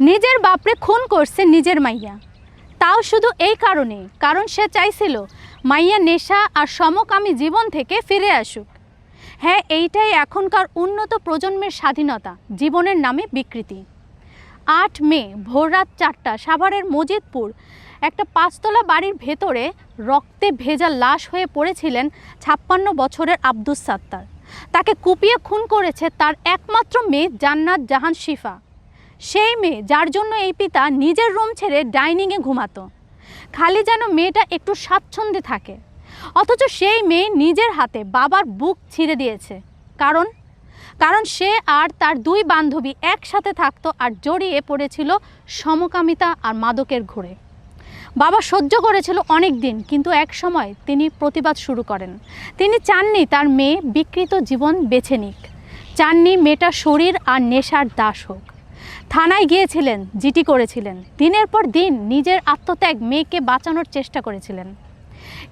নিজের বাপরে খুন করছে নিজের মাইয়া। তাও শুধু এই কারণে, কারণ সে চাইছিল মাইয়া নেশা আর সমকামী জীবন থেকে ফিরে আসুক। হ্যাঁ এইটাই এখনকার উন্নত প্রজন্মের স্বাধীনতা, জীবনের নামে বিকৃতি। আট মে, ভোররাত চারটা, সাভারের মজিদপুর, একটা পাঁচতলা বাড়ির ভেতরে রক্তে ভেজা লাশ হয়ে পড়েছিলেন ছাপ্পান্ন বছরের আব্দুস সাত্তার। তাকে কুপিয়ে খুন করেছে তার একমাত্র মেয়ে জান্নাত জাহান শিফা। সেই মেয়ে যার জন্য এই পিতা নিজের রুম ছেড়ে ডাইনিংয়ে ঘুমাতো। খালি যেন মেয়েটা একটু স্বাচ্ছন্দ্যে থাকে। অথচ সেই মেয়ে নিজের হাতে বাবার বুক ছিঁড়ে দিয়েছে। কারণ? কারণ সে আর তার দুই বান্ধবী একসাথে থাকতো আর জড়িয়ে পড়েছিল সমকামিতা আর মাদকের ঘুরে। বাবা সহ্য করেছিল অনেক দিন, কিন্তু এক সময় তিনি প্রতিবাদ শুরু করেন। তিনি চাননি তার মেয়ে বিকৃত জীবন বেছে নিক। চাননি মেয়েটা শরীর আর নেশার দাস হোক। থানায় গিয়েছিলেন, জিটি করেছিলেন। দিনের পর দিন নিজের আত্মত্যাগ মেয়েকে বাঁচানোর চেষ্টা করেছিলেন।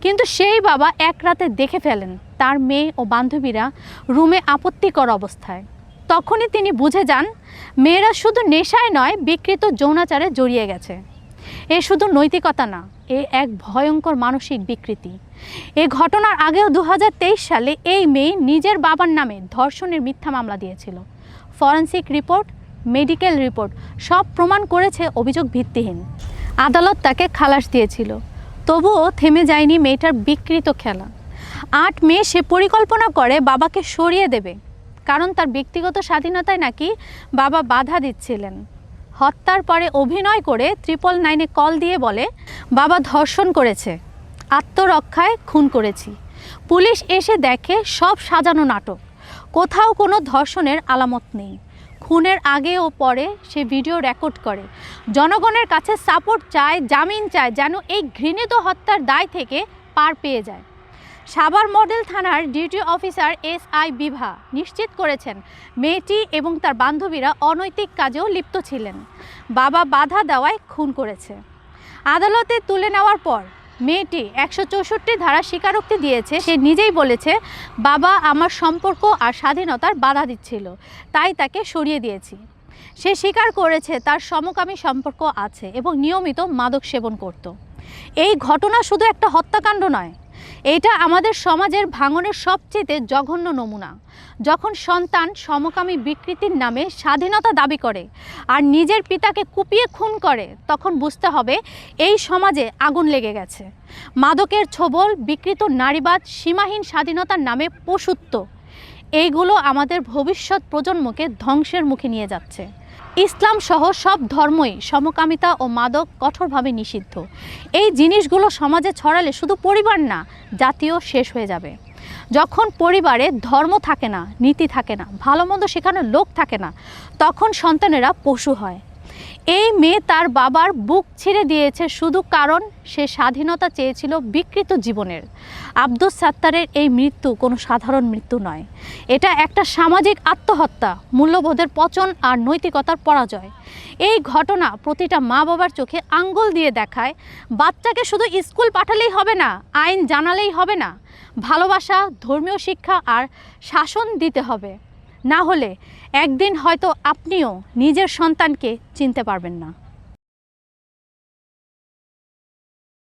কিন্তু সেই বাবা এক রাতে দেখে ফেলেন তার মেয়ে ও বান্ধবীরা রুমে আপত্তিকর অবস্থায়। তখনই তিনি বুঝে যান, মেয়েরা শুধু নেশায় নয়, বিকৃত যৌনাচারে জড়িয়ে গেছে। এ শুধু নৈতিকতা না, এ এক ভয়ঙ্কর মানসিক বিকৃতি। এ ঘটনার আগেও দু হাজার তেইশ সালে এই মেয়ে নিজের বাবার নামে ধর্ষণের মিথ্যা মামলা দিয়েছিল। ফরেন্সিক রিপোর্ট মেডিকেল রিপোর্ট, সব প্রমাণ করেছে অভিযোগ ভিত্তিহীন। আদালত তাকে খালাস দিয়েছিল। তবুও থেমে যায়নি মেয়েটার বিকৃত খেলা। আট মে সে পরিকল্পনা করে বাবাকে সরিয়ে দেবে। কারণ তার ব্যক্তিগত স্বাধীনতায় নাকি বাবা বাধা দিচ্ছিলেন। হত্যার পরে অভিনয় করে ট্রিপল নাইনে কল দিয়ে বলে, বাবা ধর্ষণ করেছে, আত্মরক্ষায় খুন করেছি। পুলিশ এসে দেখে সব সাজানো নাটক। কোথাও কোনো ধর্ষণের আলামত নেই। খুনের আগে ও পরে সে ভিডিও রেকর্ড করে। জনগণের কাছে সাপোর্ট চায়, জামিন চায় যেন এই ঘৃণিত হত্যার দায় থেকে পার পেয়ে যায়। সাভার মডেল থানার duty officer S I Bibha নিশ্চিত করেছেন, মেয়েটি এবং তার বান্ধবীরা অনৈতিক কাজেও লিপ্ত ছিলেন। বাবা বাধা দেওয়ায় খুন করেছে। আদালতে তুলে নেওয়ার পর মেয়েটি একশো চৌষট্টি ধারা স্বীকারোক্তি দিয়েছে। সে নিজেই বলেছে, বাবা আমার সম্পর্ক আর স্বাধীনতার বাধা দিচ্ছিল, তাই তাকে সরিয়ে দিয়েছি। সে স্বীকার করেছে, তার সমকামী সম্পর্ক আছে এবং নিয়মিত মাদক সেবন করত। এই ঘটনা শুধু একটা হত্যাকাণ্ড নয় এটা আমাদের সমাজের ভাঙনের সবচেয়ে জঘন্য নমুনা। যখন সন্তান সমকামী বিকৃতির নামে স্বাধীনতা দাবি করে আর নিজের পিতাকে কুপিয়ে খুন করে, তখন বুঝতে হবে এই সমাজে আগুন লেগে গেছে। মাদকের ছোবল, বিকৃত নারীবাদ, সীমাহীন স্বাধীনতার নামে পশুত্ব, এইগুলো আমাদের ভবিষ্যৎ প্রজন্মকে ধ্বংসের মুখে নিয়ে যাচ্ছে। ইসলাম সহ সব ধর্মই সমকামিতা ও মাদক কঠোরভাবে নিষিদ্ধ। এই জিনিসগুলো সমাজে ছড়ালে শুধু পরিবার না জাতীয় শেষ হয়ে যাবে। যখন পরিবারে ধর্ম থাকে না, নীতি থাকে না, ভালো মন্দ শেখানোর লোক থাকে না, তখন সন্তানেরা পশু হয়। এই মেয়ে তার বাবার বুক ছিঁড়ে দিয়েছে শুধু কারণ সে স্বাধীনতা চেয়েছিল বিকৃত জীবনের। আব্দুস সাত্তারের এই মৃত্যু কোনো সাধারণ মৃত্যু নয়। এটা একটা সামাজিক আত্মহত্যা, মূল্যবোধের পচন আর নৈতিকতার পরাজয়। এই ঘটনা প্রতিটা মা বাবার চোখে আঙ্গুল দিয়ে দেখায়, বাচ্চাকে শুধু স্কুল পাঠালেই হবে না, আইন জানালেই হবে না। ভালোবাসা, ধর্মীয় শিক্ষা আর শাসন দিতে হবে। না হলে একদিন হয়তো আপনিও নিজের সন্তানকে চিনতে পারবেন না।